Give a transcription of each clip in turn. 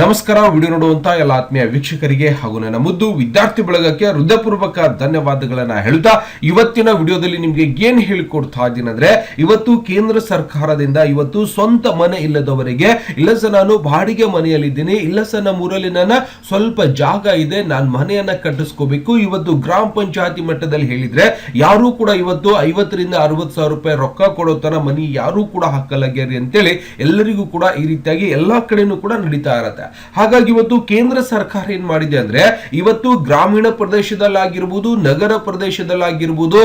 ನಮಸ್ಕಾರ, ವಿಡಿಯೋ ನೋಡುವಂತ ಎಲ್ಲ ಆತ್ಮೀಯ ವೀಕ್ಷಕರಿಗೆ ಹಾಗೂ ನನ್ನ ಮುದ್ದು ವಿದ್ಯಾರ್ಥಿ ಬಳಗಕ್ಕೆ ಹೃದಯಪೂರ್ವಕ ಧನ್ಯವಾದಗಳನ್ನ ಹೇಳ್ತಾ ಇವತ್ತಿನ ವಿಡಿಯೋದಲ್ಲಿ ನಿಮಗೆ ಏನ್ ಹೇಳಿಕೊಡ್ತಾ ಇದ್ದೀನಿ ಅಂದ್ರೆ, ಇವತ್ತು ಕೇಂದ್ರ ಸರ್ಕಾರದಿಂದ ಇವತ್ತು ಸ್ವಂತ ಮನೆ ಇಲ್ಲದವರಿಗೆ, ಇಲ್ಲ ಸರ್ ನಾನು ಬಾಡಿಗೆ ಮನೆಯಲ್ಲಿದ್ದೀನಿ, ಇಲ್ಲ ಸರ್ ನಮ್ಮ ಊರಲ್ಲಿ ನನ್ನ ಸ್ವಲ್ಪ ಜಾಗ ಇದೆ, ನಾನು ಮನೆಯನ್ನ ಕಟ್ಟಿಸ್ಕೋಬೇಕು. ಇವತ್ತು ಗ್ರಾಮ ಪಂಚಾಯತಿ ಮಟ್ಟದಲ್ಲಿ ಹೇಳಿದ್ರೆ, ಯಾರು ಕೂಡ ಇವತ್ತು ಐವತ್ತರಿಂದ ಅರವತ್ತು ಸಾವಿರ ರೂಪಾಯಿ ರೊಕ್ಕ ಕೊಡೋ ತರ ಮನಿ ಯಾರು ಕೂಡ ಹಾಕಲಾಗ್ಯಾರಿ ಅಂತೇಳಿ ಎಲ್ಲರಿಗೂ ಕೂಡ ಈ ರೀತಿಯಾಗಿ ಎಲ್ಲಾ ಕಡೆನೂ ಕೂಡ ನಡೀತಾ ಇರತ್ತೆ. ಹಾಗಾಗಿ ಇವತ್ತು ಕೇಂದ್ರ ಸರ್ಕಾರ ಏನ್ ಮಾಡಿದೆ ಅಂದ್ರೆ ಇವತ್ತು ಗ್ರಾಮೀಣ ಪ್ರದೇಶದಲ್ಲಾಗಿರ್ಬೋದು, ನಗರ ಪ್ರದೇಶದಲ್ಲಾಗಿರ್ಬೋದು,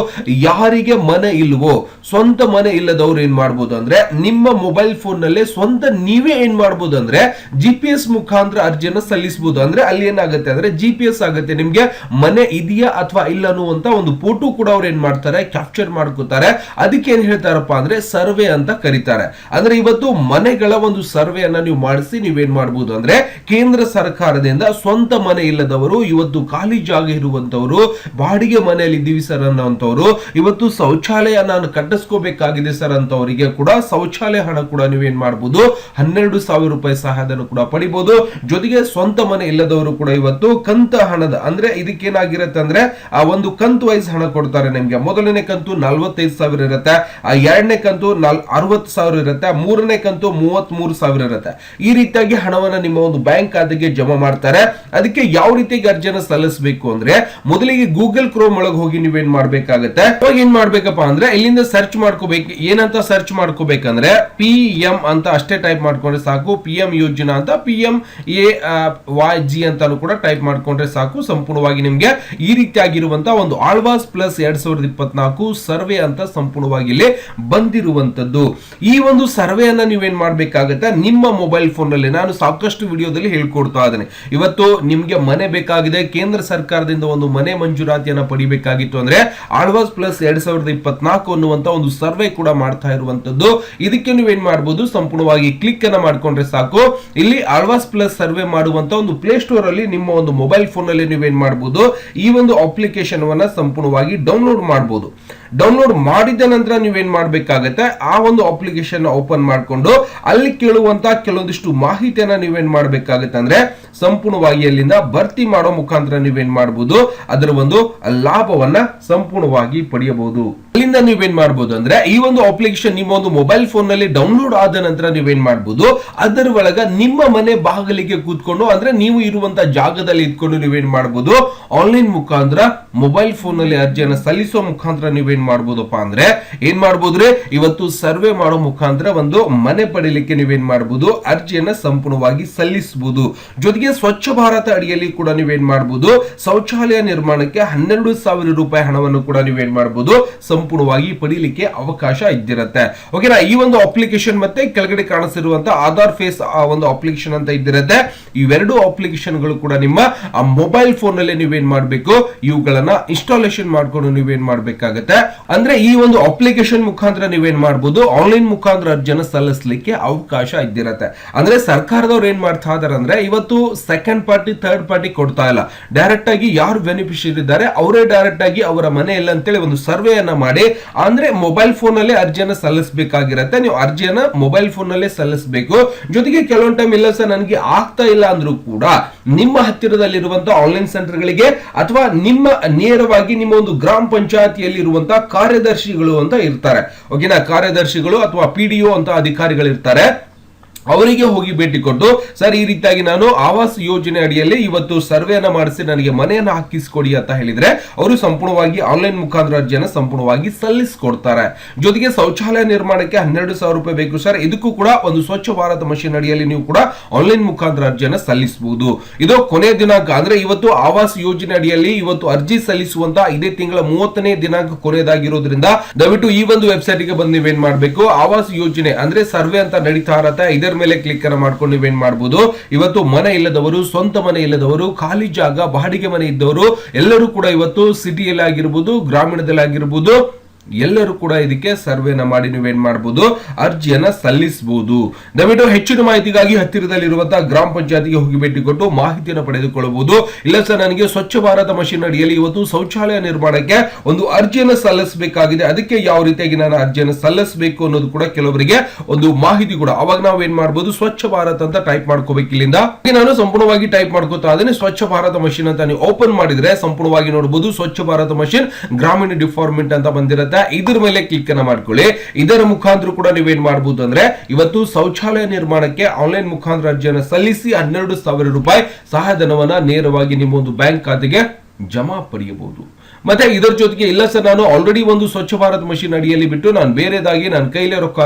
ಯಾರಿಗೆ ಮನೆ ಇಲ್ವೋ, ಸ್ವಂತ ಮನೆ ಇಲ್ಲದವ್ರು ಏನ್ ಮಾಡ್ಬೋದು ಅಂದ್ರೆ ನಿಮ್ಮ ಮೊಬೈಲ್ ಫೋನ್ ನಲ್ಲೇ ಸ್ವಂತ ನೀವೇ ಏನ್ ಮಾಡ್ಬೋದು ಅಂದ್ರೆ ಜಿ ಪಿ ಎಸ್ ಮುಖಾಂತರ ಅರ್ಜಿಯನ್ನು ಸಲ್ಲಿಸಬಹುದು ಅಂದ್ರೆ ಅಲ್ಲಿ ಏನಾಗುತ್ತೆ ಅಂದ್ರೆ ಜಿ ಪಿ ಎಸ್ ಆಗುತ್ತೆ. ನಿಮ್ಗೆ ಮನೆ ಇದೆಯಾ ಅಥವಾ ಇಲ್ಲ ಅನ್ನುವಂತ ಒಂದು ಫೋಟೋ ಕೂಡ ಅವ್ರು ಏನ್ ಮಾಡ್ತಾರೆ ಕ್ಯಾಪ್ಚರ್ ಮಾಡ್ಕೋತಾರೆ. ಅದಕ್ಕೆ ಏನ್ ಹೇಳ್ತಾರಪ್ಪ ಅಂದ್ರೆ ಸರ್ವೆ ಅಂತ ಕರೀತಾರೆ. ಅಂದ್ರೆ ಇವತ್ತು ಮನೆಗಳ ಒಂದು ಸರ್ವೆ ಅನ್ನ ನೀವು ಮಾಡಿಸಿ ನೀವೇನ್ ಮಾಡ್ಬೋದು ಅಂದ್ರೆ ಕೇಂದ್ರ ಸರ್ಕಾರದಿಂದ ಸ್ವಂತ ಮನೆ ಇಲ್ಲದವರು, ಇವತ್ತು ಖಾಲಿ ಜಾಗ ಇರುವಂತವರು, ಬಾಡಿಗೆ ಮನೆಯಲ್ಲಿ ಇದ್ದೀವಿ ಸರ್ ಅನ್ನೋಂಥವ್ರು ಇವತ್ತು ಶೌಚಾಲಯ ನಾನು ಕಟ್ಟಿಸ್ಕೋಬೇಕಾಗಿದೆ ಸರ್ ಅಂತವರಿಗೆ ಕೂಡ ಶೌಚಾಲಯ ಹಣ ಕೂಡ ನೀವೇನ್ ಮಾಡಬಹುದು ಹನ್ನೆರಡು ಸಾವಿರ ರೂಪಾಯಿ ಸಹಾಯಧನ ಕೂಡ ಪಡಿಬಹುದು ಜೊತೆಗೆ ಸ್ವಂತ ಮನೆ ಇಲ್ಲದವರು ಕೂಡ ಇವತ್ತು ಕಂತ ಹಣದ, ಅಂದ್ರೆ ಇದಕ್ಕೇನಾಗಿರುತ್ತೆ ಅಂದ್ರೆ ಆ ಒಂದು ಕಂತು ವೈಸ್ ಹಣ ಕೊಡ್ತಾರೆ ನಿಮ್ಗೆ. ಮೊದಲನೇ ಕಂತು ನಲ್ವತ್ತೈದು ಸಾವಿರ ಇರುತ್ತೆ, ಆ ಎರಡನೇ ಕಂತು ಅರವತ್ತು ಸಾವಿರ ಇರುತ್ತೆ, ಮೂರನೇ ಕಂತು ಮೂವತ್ತ್ ಮೂರು ಸಾವಿರ ಇರುತ್ತೆ. ಈ ರೀತಿಯಾಗಿ ಹಣವನ್ನ ನಿಮ್ಮ ಒಂದು ಬ್ಯಾಂಕ್ ಖಾತೆಗೆ ಜಮಾ ಮಾಡ್ತಾರೆ. ಅದಕ್ಕೆ ಯಾವ ರೀತಿ ಅರ್ಜಿಯನ್ನು ಸಲ್ಲಿಸಬೇಕು ಅಂದ್ರೆ ಮೊದಲಿಗೆ ಗೂಗಲ್ ಕ್ರೋಮ್ ಒಳಗೆ ಹೋಗಿ ನೀವೇನ್ ಮಾಡ್ಬೇಕಾಗತ್ತೆ? ಅವಾಗ ಏನ್ ಮಾಡ್ಬೇಕಪ್ಪ ಅಂದ್ರೆ ಇಲ್ಲಿಂದ ಸರ್ಚ್ ಮಾಡ್ಕೋಬೇಕು. ಏನಂತ ಸರ್ಚ್ ಮಾಡ್ಕೋಬೇಕಂದ್ರೆ ಪಿ ಎಂ ಅಂತ ಅಷ್ಟೇ ಟೈಪ್ ಮಾಡ್ಕೊಂಡ್ರೆ ಸಾಕು. ಪಿ ಎಂ ಯೋಜನಾ ಅಂತ P M A Y G ಅಂತಾನು ಕೂಡ ಟೈಪ್ ಮಾಡ್ಕೊಂಡ್ರೆ ಸಾಕು. ಸಂಪೂರ್ಣವಾಗಿ ನಿಮ್ಗೆ ಈ ರೀತಿಯಾಗಿರುವಂತ ಒಂದು ಆಳ್ವಾಸ್ ಪ್ಲಸ್ ಎರಡ್ ಸಾವಿರದ ಇಪ್ಪತ್ನಾಲ್ಕು ಸರ್ವೆ ಅಂತ ಸಂಪೂರ್ಣವಾಗಿ ಇಲ್ಲಿ ಬಂದಿರುವಂತದ್ದು. ಈ ಒಂದು ಸರ್ವೆಯನ್ನ ನೀವೇನ್ ಮಾಡ್ಬೇಕಾಗತ್ತೆ? ನಿಮ್ಮ ಮೊಬೈಲ್ ಫೋನ್ನಲ್ಲಿ. ನಾನು ಸಾಕಷ್ಟು ವಿಡಿಯೋದಲ್ಲಿ ಹೇಳ್ಕೊಡ್ತಾ ಇದ್ದೇನೆ. ಇವತ್ತು ನಿಮ್ಗೆ ಮನೆ ಬೇಕಾಗಿದೆ. ಕೇಂದ್ರ ಸರ್ಕಾರದಿಂದ ಒಂದು ಮನೆ ಮಂಜೂರಾತಿಯನ್ನು ಪಡಿಬೇಕಾಗಿತ್ತು ಅಂದ್ರೆ ಆಳ್ವಾಸ್ ಪ್ಲಸ್ ಎರಡ್ ಸಾವಿರದ ಇಪ್ಪತ್ನಾಲ್ಕು ಅನ್ನುವಂತ ಒಂದು ಸರ್ವೆ ಕೂಡ ಮಾಡ್ತಾ ಇರುವಂತದ್ದು. ಇದಕ್ಕೆ ನೀವೇನ್ ಮಾಡಬಹುದು ಸಂಪೂರ್ಣವಾಗಿ ಕ್ಲಿಕ್ ಅನ್ನ ಮಾಡ್ಕೊಂಡ್ರೆ ಸಾಕು. ಇಲ್ಲಿ ಆಳ್ವಾಸ್ ಪ್ಲಸ್ ಸರ್ವೆ ಮಾಡುವಂತ ಒಂದು ಪ್ಲೇ ಸ್ಟೋರ್ ಅಲ್ಲಿ ನಿಮ್ಮ ಒಂದು ಮೊಬೈಲ್ ಫೋನ್ ಅಲ್ಲಿ ನೀವೇನ್ ಮಾಡಬಹುದು ಈ ಒಂದು ಅಪ್ಲಿಕೇಶನ್ ವನ್ನ ಸಂಪೂರ್ಣವಾಗಿ ಡೌನ್ಲೋಡ್ ಮಾಡಬಹುದು ಡೌನ್ಲೋಡ್ ಮಾಡಿದ ನಂತರ ನೀವೇನ್ ಮಾಡ್ಬೇಕಾಗತ್ತೆ? ಆ ಒಂದು ಅಪ್ಲಿಕೇಶನ್ ಓಪನ್ ಮಾಡ್ಕೊಂಡು ಅಲ್ಲಿ ಕೇಳುವಂತ ಕೆಲವೊಂದಿಷ್ಟು ಮಾಹಿತಿಯನ್ನ ನೀವೇನ್ ಮಾಡ್ಬೇಕಾಗತ್ತೆ ಅಂದ್ರೆ ಸಂಪೂರ್ಣವಾಗಿ ಅಲ್ಲಿಂದ ಭರ್ತಿ ಮಾಡೋ ಮುಖಾಂತರ ನೀವೇನ್ ಮಾಡಬಹುದು ಅದರ ಒಂದು ಲಾಭವನ್ನ ಸಂಪೂರ್ಣವಾಗಿ ಪಡೆಯಬಹುದು. ಅಲ್ಲಿಂದ ನೀವೇನ್ ಮಾಡಬಹುದು ಅಂದ್ರೆ ಈ ಒಂದು ಅಪ್ಲಿಕೇಶನ್ ನಿಮ್ಮ ಒಂದು ಮೊಬೈಲ್ ಫೋನ್ನಲ್ಲಿ ಡೌನ್ಲೋಡ್ ಆದ ನಂತರ ನೀವೇನ್ ಮಾಡಬಹುದು ಅದರ ಒಳಗ ನಿಮ್ಮ ಮನೆ ಬಾಗಿಲಿಗೆ ಕೂತ್ಕೊಂಡು ಅಂದ್ರೆ ನೀವು ಇರುವಂತ ಜಾಗದಲ್ಲಿ ಇದ್ಕೊಂಡು ನೀವೇನ್ ಮಾಡಬಹುದು ಆನ್ಲೈನ್ ಮುಖಾಂತರ ಮೊಬೈಲ್ ಫೋನ್ನಲ್ಲಿ ಅರ್ಜಿಯನ್ನು ಸಲ್ಲಿಸೋ ಮುಖಾಂತರ ನೀವೇನ್ ಮಾಡಬಹುದಪ್ಪ ಅಂದ್ರೆ ಏನ್ ಮಾಡಬಹುದ್ರೆ ಇವತ್ತು ಸರ್ವೆ ಮಾಡೋ ಮುಖಾಂತರ ಒಂದು ಮನೆ ಪಡೀಲಿಕ್ಕೆ ನೀವೇನ್ ಮಾಡಬಹುದು ಅರ್ಜಿಯನ್ನ ಸಂಪೂರ್ಣವಾಗಿ ಸಲ್ಲಿಸಬಹುದು ಜೊತೆಗೆ ಸ್ವಚ್ಛ ಭಾರತ ಅಡಿಯಲ್ಲಿ ಕೂಡ ನೀವೇನ್ ಮಾಡಬಹುದು ಶೌಚಾಲಯ ನಿರ್ಮಾಣಕ್ಕೆ ಹನ್ನೆರಡು ಸಾವಿರ ರೂಪಾಯಿ ಹಣವನ್ನು ಕೂಡ ನೀವೇನ್ ಮಾಡಬಹುದು ಸಂಪೂರ್ಣವಾಗಿ ಪಡೀಲಿಕ್ಕೆ ಅವಕಾಶ ಇದ್ದಿರತ್ತೆ. ಓಕೆನಾ ಈ ಒಂದು ಅಪ್ಲಿಕೇಶನ್ ಮತ್ತೆ ಕೆಳಗಡೆ ಕಾಣಿಸಿರುವಂತಹ ಆಧಾರ್ ಫೇಸ್ ಆ ಒಂದು ಅಪ್ಲಿಕೇಶನ್ ಅಂತ ಇದ್ದಿರುತ್ತೆ. ಇವೆರಡು ಅಪ್ಲಿಕೇಶನ್ಗಳು ಕೂಡ ನಿಮ್ಮ ಮೊಬೈಲ್ ಫೋನ್ನಲ್ಲಿ ನೀವೇನ್ ಮಾಡಬೇಕು? ಇವುಗಳನ್ನ ಇನ್ಸ್ಟಾಲೇಷನ್ ಮಾಡ್ಕೊಂಡು ನೀವೇನ್ ಮಾಡಬೇಕಾಗತ್ತೆ? ಅಂದ್ರೆ ಈ ಒಂದು ಅಪ್ಲಿಕೇಶನ್ ಮುಖಾಂತರ ನೀವೇನ್ ಮಾಡಬಹುದು ಆನ್ಲೈನ್ ಮುಖಾಂತರ ಅರ್ಜಿಯನ್ನು ಸಲ್ಲಿಸಲಿಕ್ಕೆ ಅವಕಾಶ ಇದ್ದಿರತ್ತೆ. ಅಂದ್ರೆ ಸರ್ಕಾರದವ್ರು ಏನ್ ಇದಾರೆ ಅಂದ್ರೆ ಇವತ್ತು ಸೆಕೆಂಡ್ ಪಾರ್ಟಿ ಥರ್ಡ್ ಪಾರ್ಟಿ ಕೊಡ್ತಾ ಇಲ್ಲ. ಡೈರೆಕ್ಟ್ ಆಗಿ ಯಾರು ಬೆನಿಫಿಷಿಯರಿ ಇದ್ದಾರೆ, ಅವರೇ ಡೈರೆಕ್ಟ್ ಆಗಿ ಅವರ ಮನೆ ಇಲ್ಲ ಅಂತೇಳಿ ಒಂದು ಸರ್ವೆಯನ್ನ ಮಾಡಿ, ಅಂದ್ರೆ ಮೊಬೈಲ್ ಫೋನ್ ಅಲ್ಲಿ ಅರ್ಜಿಯನ್ನ ಸಲ್ಲಿಸಬೇಕಾಗಿರತ್ತೆ. ನೀವು ಅರ್ಜಿಯನ್ನ ಮೊಬೈಲ್ ಫೋನ್ ಅಲ್ಲೇ ಸಲ್ಲಿಸಬೇಕು. ಜೊತೆಗೆ ಕೆಲವೊಂದು ಟೈಮ್ ಇಲ್ಲ ಸರ್, ನನಗೆ ಆಗ್ತಾ ಇಲ್ಲ ಅಂದ್ರೂ ಕೂಡ ನಿಮ್ಮ ಹತ್ತಿರದಲ್ಲಿರುವಂತಹ ಆನ್ಲೈನ್ ಸೆಂಟರ್ ಗಳಿಗೆ ಅಥವಾ ನಿಮ್ಮ ನೇರವಾಗಿ ನಿಮ್ಮ ಒಂದು ಗ್ರಾಮ ಪಂಚಾಯತಿಯಲ್ಲಿ ಇರುವಂತಹ ಕಾರ್ಯದರ್ಶಿಗಳು ಅಂತ ಇರ್ತಾರೆ. ಓಕೆನಾ ಕಾರ್ಯದರ್ಶಿಗಳು ಅಥವಾ ಪಿ ಅಂತ ಅಧಿಕಾರಿಗಳು ಇರ್ತಾರೆ ಅವರಿಗೆ ಹೋಗಿ ಭೇಟಿ ಕೊಟ್ಟು ಸರ್, ಈ ರೀತಿಯಾಗಿ ನಾನು ಆವಾಸ್ ಯೋಜನೆ ಅಡಿಯಲ್ಲಿ ಇವತ್ತು ಸರ್ವೆಯನ್ನ ಮಾಡಿಸಿ ನನಗೆ ಮನೆಯನ್ನ ಹಾಕಿಸ್ಕೊಡಿ ಅಂತ ಹೇಳಿದ್ರೆ, ಅವರು ಸಂಪೂರ್ಣವಾಗಿ ಆನ್ಲೈನ್ ಮುಖಾಂತರ ಅರ್ಜಿಯನ್ನ ಸಂಪೂರ್ಣವಾಗಿ ಸಲ್ಲಿಸಿಕೊಡ್ತಾರೆ. ಜೊತೆಗೆ ಶೌಚಾಲಯ ನಿರ್ಮಾಣಕ್ಕೆ ಹನ್ನೆರಡು ಸಾವಿರ ರೂಪಾಯಿ ಬೇಕು, ಸರ್. ಇದಕ್ಕೂ ಕೂಡ ಒಂದು ಸ್ವಚ್ಛ ಭಾರತ ಮಷೀನ್ ಅಡಿಯಲ್ಲಿ ನೀವು ಕೂಡ ಆನ್ಲೈನ್ ಮುಖಾಂತರ ಅರ್ಜಿಯನ್ನ ಸಲ್ಲಿಸಬಹುದು ಇದು ಕೊನೆಯ ದಿನಾಂಕ ಅಂದ್ರೆ ಇವತ್ತು ಆವಾಸ್ ಯೋಜನೆ ಅಡಿಯಲ್ಲಿ ಇವತ್ತು ಅರ್ಜಿ ಸಲ್ಲಿಸುವಂತಹ ಇದೇ ತಿಂಗಳ ಮೂವತ್ತನೇ ದಿನಾಂಕ ಕೊನೆಯದಾಗಿರೋದ್ರಿಂದ ದಯವಿಟ್ಟು ಈ ಒಂದು ವೆಬ್ಸೈಟ್ಗೆ ಬಂದು ನೀವೇನ್ ಮಾಡಬೇಕು? ಆವಾಸ್ ಯೋಜನೆ ಅಂದ್ರೆ ಸರ್ವೆ ಅಂತ ನಡೀತಾ ಇರತ್ತೆ. ಇದರ ಮೇಲೆ ಕ್ಲಿಕ್ ಅನ್ನ ಮಾಡ್ಕೊಂಡು ನೀವೇನ್ ಮಾಡಬಹುದು ಇವತ್ತು ಮನೆ ಇಲ್ಲದವರು, ಸ್ವಂತ ಮನೆ ಇಲ್ಲದವರು, ಖಾಲಿ ಜಾಗ, ಬಾಡಿಗೆ ಮನೆ ಇದ್ದವರು, ಎಲ್ಲರೂ ಕೂಡ ಇವತ್ತು ಸಿಟಿಯಲ್ಲಿ ಆಗಿರ್ಬೋದು ಗ್ರಾಮೀಣದಲ್ಲಿ ಆಗಿರ್ಬೋದು ಎಲ್ಲರೂ ಕೂಡ ಇದಕ್ಕೆ ಸರ್ವೆನ ಮಾಡಿ ನೀವೇನ್ ಮಾಡಬಹುದು ಅರ್ಜಿಯನ್ನ ಸಲ್ಲಿಸಬಹುದು ದಯವಿಟ್ಟು ಹೆಚ್ಚಿನ ಮಾಹಿತಿಗಾಗಿ ಹತ್ತಿರದಲ್ಲಿರುವಂತಹ ಗ್ರಾಮ ಪಂಚಾಯತಿಗೆ ಹೋಗಿ ಭೇಟಿ ಕೊಟ್ಟು ಮಾಹಿತಿಯನ್ನು ಪಡೆದುಕೊಳ್ಳಬಹುದು. ಇಲ್ಲ ಸರ್, ನನಗೆ ಸ್ವಚ್ಛ ಭಾರತ ಮಷಿನ್ ಅಡಿಯಲ್ಲಿ ಇವತ್ತು ಶೌಚಾಲಯ ನಿರ್ಮಾಣಕ್ಕೆ ಒಂದು ಅರ್ಜಿಯನ್ನು ಸಲ್ಲಿಸಬೇಕಾಗಿದೆ. ಅದಕ್ಕೆ ಯಾವ ರೀತಿಯಾಗಿ ನಾನು ಅರ್ಜಿಯನ್ನು ಸಲ್ಲಿಸಬೇಕು ಅನ್ನೋದು ಕೂಡ ಕೆಲವರಿಗೆ ಒಂದು ಮಾಹಿತಿ ಕೂಡ. ಅವಾಗ ನಾವು ಏನ್ ಮಾಡಬಹುದು ಸ್ವಚ್ಛ ಭಾರತ್ ಅಂತ ಟೈಪ್ ಮಾಡ್ಕೋಬೇಕು ಇಲ್ಲಿಂದ. ನಾನು ಸಂಪೂರ್ಣವಾಗಿ ಟೈಪ್ ಮಾಡ್ಕೋತಾ ಅದನ್ನೇ ಸ್ವಚ್ಛ ಭಾರತ ಮಷಿನ್ ಅಂತ ನೀವು ಓಪನ್ ಮಾಡಿದ್ರೆ ಸಂಪೂರ್ಣವಾಗಿ ನೋಡಬಹುದು ಸ್ವಚ್ಛ ಭಾರತ ಮಷಿನ್ ಗ್ರಾಮೀಣ ಡಿಫಾರ್ಮೆಂಟ್ ಅಂತ ಬಂದಿರುತ್ತೆ. ಇದ್ರ ಮೇಲೆ ಕ್ಲಿಕ್ ಅನ್ನ ಮಾಡ್ಕೊಳ್ಳಿ. ಇದರ ಮುಖಾಂತರ ಕೂಡ ನೀವೇನ್ ಮಾಡಬಹುದು ಅಂದ್ರೆ ಇವತ್ತು ಶೌಚಾಲಯ ನಿರ್ಮಾಣಕ್ಕೆ ಆನ್ಲೈನ್ ಮುಖಾಂತರ ಅರ್ಜಿಯನ್ನು ಸಲ್ಲಿಸಿ ಹನ್ನೆರಡು ಸಾವಿರ ರೂಪಾಯಿ ಸಹಾಯಧನವನ್ನ ನೇರವಾಗಿ ನಿಮ್ಮ ಒಂದು ಬ್ಯಾಂಕ್ ಖಾತೆಗೆ ಜಮಾ ಪಡೆಯಬಹುದು. ಮತ್ತೆ ಇದರ ಜೊತೆಗೆ ಇಲ್ಲ ಸರ್, ನಾನು ಆಲ್ರೆಡಿ ಒಂದು ಸ್ವಚ್ಛ ಭಾರತ್ ಮಷಿನ್ ಅಡಿಯಲ್ಲಿ ಬಿಟ್ಟು ನಾನು ಬೇರೆದಾಗಿ ನನ್ನ ಕೈಲೇ ರೊಕ್ಕ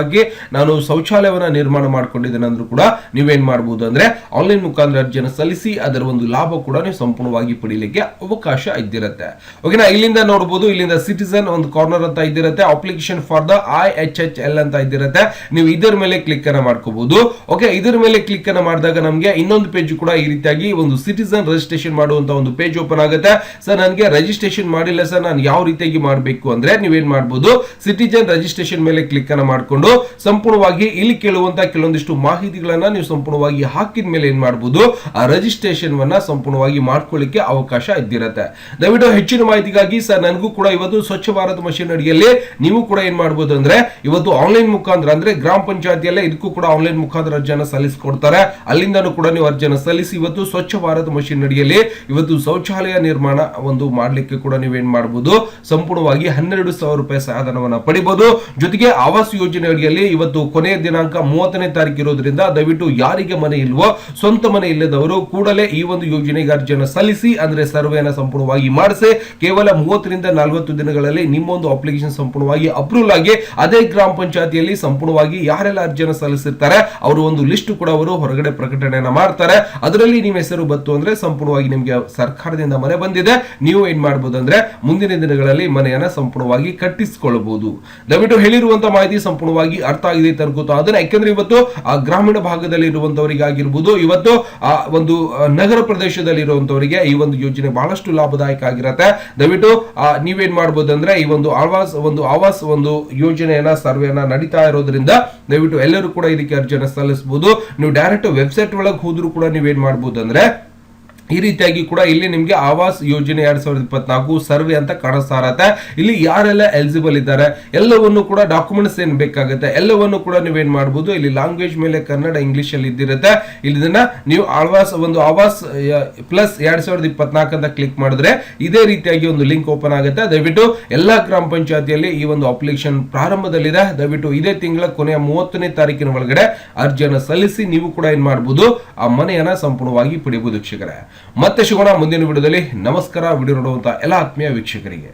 ನಾನು ಶೌಚಾಲಯವನ್ನ ನಿರ್ಮಾಣ ಮಾಡ್ಕೊಂಡಿದ್ದೇನೆ ಅಂದ್ರೂ ಕೂಡ ನೀವೇನ್ ಮಾಡಬಹುದು ಅಂದ್ರೆ ಆನ್ಲೈನ್ ಮುಖಾಂತರ ಅರ್ಜಿಯನ್ನು ಸಲ್ಲಿಸಿ ಅದರ ಒಂದು ಲಾಭ ಕೂಡ ನೀವು ಸಂಪೂರ್ಣವಾಗಿ ಪಡೀಲಿಕ್ಕೆ ಅವಕಾಶ ಇದ್ದಿರುತ್ತೆ. ಓಕೆನಾ ಇಲ್ಲಿಂದ ನೋಡಬಹುದು ಇಲ್ಲಿಂದ ಸಿಟಿಸನ್ ಒಂದು ಕಾರ್ನರ್ ಅಂತ ಇದ್ದಿರುತ್ತೆ application for the I H H L ಅಂತ ಇದ್ದಿರುತ್ತೆ. ನೀವು ಇದರ ಮೇಲೆ ಕ್ಲಿಕ್ ಅನ್ನ ಮಾಡ್ಕೋಬಹುದು ಓಕೆ ಇದರ ಮೇಲೆ ಕ್ಲಿಕ್ ಅನ್ನ ಮಾಡಿದಾಗ ನಮಗೆ ಇನ್ನೊಂದು ಪೇಜ್ ಕೂಡ ಈ ರೀತಿಯಾಗಿ ಒಂದು ಸಿಟಿಸನ್ ರಿಜಿಸ್ಟ್ರೇಷನ್ ಮಾಡುವಂತ ಒಂದು ಪೇಜ್ ಓಪನ್ ಆಗುತ್ತೆ. ಸರ್ ನನಗೆ ರಿಜಿಸ್ಟ್ರೇಷನ್ ಮಾಡಿಲ್ಲ ಸರ್, ನಾನು ಯಾವ ರೀತಿಯಾಗಿ ಮಾಡಬೇಕು ಅಂದ್ರೆ ನೀವೇನ್ ಮಾಡಬಹುದು ಸಿಟಿಜನ್ ರಿಜಿಸ್ಟ್ರೇಷನ್ ಮೇಲೆ ಕ್ಲಿಕ್ ಅನ್ನ ಮಾಡಿಕೊಂಡು ಸಂಪೂರ್ಣವಾಗಿ ಇಲ್ಲಿ ಕೇಳುವಂತ ಕೆಲವೊಂದಿಷ್ಟು ಮಾಹಿತಿಗಳನ್ನ ನೀವು ಸಂಪೂರ್ಣವಾಗಿ ಹಾಕಿದ ಮೇಲೆ ಏನ್ ಮಾಡಬಹುದು ಆ ರಿಜಿಸ್ಟ್ರೇಷನ್ ವನ್ನ ಸಂಪೂರ್ಣವಾಗಿ ಮಾಡ್ಕೊಳ್ಳಿಕ್ಕೆ ಅವಕಾಶ ಇದ್ದಿರತ್ತೆ. ದಯವಿಟ್ಟು ಹೆಚ್ಚಿನ ಮಾಹಿತಿಗಾಗಿ ಸರ್, ನನಗೂ ಕೂಡ ಇವತ್ತು ಸ್ವಚ್ಛ ಭಾರತ ಮಷಿನ್ ಅಡಿಯಲ್ಲಿ ನೀವು ಕೂಡ ಏನ್ ಮಾಡಬಹುದು ಅಂದ್ರೆ ಇವತ್ತು ಆನ್ಲೈನ್ ಮುಖಾಂತರ ಅಂದ್ರೆ ಗ್ರಾಮ ಪಂಚಾಯತಿಯಲ್ಲೇ ಇದಕ್ಕೂ ಕೂಡ ಆನ್ಲೈನ್ ಮುಖಾಂತರ ಅರ್ಜಿಯನ್ನು ಸಲ್ಲಿಸಿಕೊಡ್ತಾರೆ. ಅಲ್ಲಿಂದನೂ ಕೂಡ ನೀವು ಅರ್ಜಿಯನ್ನು ಸಲ್ಲಿಸಿ ಇವತ್ತು ಸ್ವಚ್ಛ ಭಾರತ ಮಷಿನ್ ಅಡಿಯಲ್ಲಿ ಇವತ್ತು ಶೌಚಾಲಯ ನಿರ್ಮಾಣ ಒಂದು ಮಾಡ್ಲಿಕ್ಕೆ ಕೂಡ ನೀವೇನ್ ಮಾಡಬಹುದು ಸಂಪೂರ್ಣವಾಗಿ ಹನ್ನೆರಡು ಸಾವಿರ ರೂಪಾಯಿ ಸಹಾಯಧನವನ್ನ ಪಡಿಬಹುದು ಜೊತೆಗೆ ಆವಾಸ್ ಯೋಜನೆ ಅಡಿಯಲ್ಲಿ ಇವತ್ತು ಕೊನೆಯ ದಿನಾಂಕ ಮೂವತ್ತನೇ ತಾರೀಕು ಇರೋದ್ರಿಂದ ದಯವಿಟ್ಟು ಯಾರಿಗೆ ಮನೆ ಇಲ್ವೋ, ಸ್ವಂತ ಮನೆ ಇಲ್ಲದವರು ಕೂಡಲೇ ಈ ಒಂದು ಯೋಜನೆಗೆ ಅರ್ಜಿಯನ್ನು ಸಲ್ಲಿಸಿ, ಅಂದ್ರೆ ಸರ್ವೆಯನ್ನು ಸಂಪೂರ್ಣವಾಗಿ ಮಾಡಿಸಿ. ಕೇವಲ ಮೂವತ್ತರಿಂದ ನಲವತ್ತು ದಿನಗಳಲ್ಲಿ ನಿಮ್ಮೊಂದು ಅಪ್ಲಿಕೇಶನ್ ಸಂಪೂರ್ಣವಾಗಿ ಅಪ್ರೂವಲ್ ಆಗಿ, ಅದೇ ಗ್ರಾಮ ಪಂಚಾಯತಿಯಲ್ಲಿ ಸಂಪೂರ್ಣವಾಗಿ ಯಾರೆಲ್ಲ ಅರ್ಜಿಯನ್ನು ಸಲ್ಲಿಸಿರ್ತಾರೆ, ಅವರು ಒಂದು ಲಿಸ್ಟ್ ಕೂಡ ಅವರು ಹೊರಗಡೆ ಪ್ರಕಟಣೆಯನ್ನ ಮಾಡ್ತಾರೆ. ಅದರಲ್ಲಿ ನಿಮ್ಮ ಹೆಸರು ಬತ್ತು ಅಂದ್ರೆ ಸಂಪೂರ್ಣವಾಗಿ ನಿಮಗೆ ಸರ್ಕಾರದಿಂದ ಮನೆ ಬಂದಿದೆ. ನೀವು ಏನ್ ಮಾಡಬಹುದು ಅಂದ್ರೆ ಮುಂದಿನ ದಿನಗಳಲ್ಲಿ ಮನೆಯನ್ನ ಸಂಪೂರ್ಣವಾಗಿ ಕಟ್ಟಿಸಿಕೊಳ್ಳಬಹುದು. ದಯವಿಟ್ಟು ಹೇಳಿರುವಂತ ಮಾಹಿತಿ ಸಂಪೂರ್ಣವಾಗಿ ಅರ್ಥ ಆಗಿದೆ ಅಂತ ಅನ್ಕೋತಾ ಅದನ್ನ ಯಾಕೆಂದ್ರೆ ಇವತ್ತು ಆ ಗ್ರಾಮೀಣ ಭಾಗದಲ್ಲಿ ಇರುವಂತವರಿಗೆ ಆಗಿರ್ಬೋದು ಇವತ್ತು ಆ ಒಂದು ನಗರ ಪ್ರದೇಶದಲ್ಲಿ ಇರುವಂತವರಿಗೆ ಈ ಒಂದು ಯೋಜನೆ ಬಹಳಷ್ಟು ಲಾಭದಾಯಕ ಆಗಿರತ್ತೆ. ದಯವಿಟ್ಟು ಆ, ನೀವೇನ್ ಮಾಡಬಹುದು ಅಂದ್ರೆ ಈ ಒಂದು ಆವಾಸ್ ಒಂದು ಆವಾಸ್ ಒಂದು ಯೋಜನೆಯನ್ನ ಸರ್ವೆಯನ್ನ ನಡೀತಾ ಇರೋದ್ರಿಂದ ದಯವಿಟ್ಟು ಎಲ್ಲರೂ ಕೂಡ ಇದಕ್ಕೆ ಅರ್ಜಿಯನ್ನು ಸಲ್ಲಿಸಬಹುದು. ನೀವು ಡೈರೆಕ್ಟ್ ವೆಬ್ಸೈಟ್ ಒಳಗೆ ಹೋದ್ರು ಕೂಡ ನೀವೇನ್ ಮಾಡಬಹುದು ಅಂದ್ರೆ ಈ ರೀತಿಯಾಗಿ ಕೂಡ ಇಲ್ಲಿ ನಿಮಗೆ ಆವಾಸ್ ಯೋಜನೆ ಎರಡ್ ಸಾವಿರದ ಇಪ್ಪತ್ನಾಲ್ಕು ಸರ್ವೆ ಅಂತ ಕಾಣಿಸ್ತಾ ಇರತ್ತೆ ಇಲ್ಲಿ ಯಾರೆಲ್ಲ ಎಲಿಜಿಬಲ್ ಇದ್ದಾರೆ, ಎಲ್ಲವನ್ನು ಕೂಡ ಡಾಕ್ಯುಮೆಂಟ್ಸ್ ಏನ್ ಬೇಕಾಗುತ್ತೆ, ಎಲ್ಲವನ್ನು ಕೂಡ ನೀವೇನ್ ಮಾಡಬಹುದು ಇಲ್ಲಿ ಲ್ಯಾಂಗ್ವೇಜ್ ಮೇಲೆ ಕನ್ನಡ ಇಂಗ್ಲಿಷ್ ಅಲ್ಲಿ ಇದ್ದಿರುತ್ತೆ. ಇಲ್ಲಿ ಇದನ್ನ ನೀವು ಆವಾಸ್ ಒಂದು ಆವಾಸ್ ಪ್ಲಸ್ ಎರಡ್ ಸಾವಿರದ ಇಪ್ಪತ್ನಾಲ್ಕು ಅಂತ ಕ್ಲಿಕ್ ಮಾಡಿದ್ರೆ ಇದೇ ರೀತಿಯಾಗಿ ಒಂದು ಲಿಂಕ್ ಓಪನ್ ಆಗುತ್ತೆ. ದಯವಿಟ್ಟು ಎಲ್ಲಾ ಗ್ರಾಮ ಪಂಚಾಯತಿಯಲ್ಲಿ ಈ ಒಂದು ಅಪ್ಲಿಕೇಶನ್ ಪ್ರಾರಂಭದಲ್ಲಿದೆ. ದಯವಿಟ್ಟು ಇದೇ ತಿಂಗಳ ಕೊನೆಯ ಮೂವತ್ತನೇ ತಾರೀಕಿನ ಒಳಗಡೆ ಅರ್ಜಿಯನ್ನು ಸಲ್ಲಿಸಿ ನೀವು ಕೂಡ ಏನ್ ಮಾಡಬಹುದು ಆ ಮನೆಯನ್ನ ಸಂಪೂರ್ಣವಾಗಿ ಪಡೆಯಬಹುದು ವೀಕ್ಷಕರೇ. ಮತ್ತೆ ಸಿಗೋಣ ಮುಂದಿನ ವಿಡಿಯೋದಲ್ಲಿ. ನಮಸ್ಕಾರ ವಿಡಿಯೋ ನೋಡುವಂತ ಎಲ್ಲ ಆತ್ಮೀಯ ವೀಕ್ಷಕರಿಗೆ.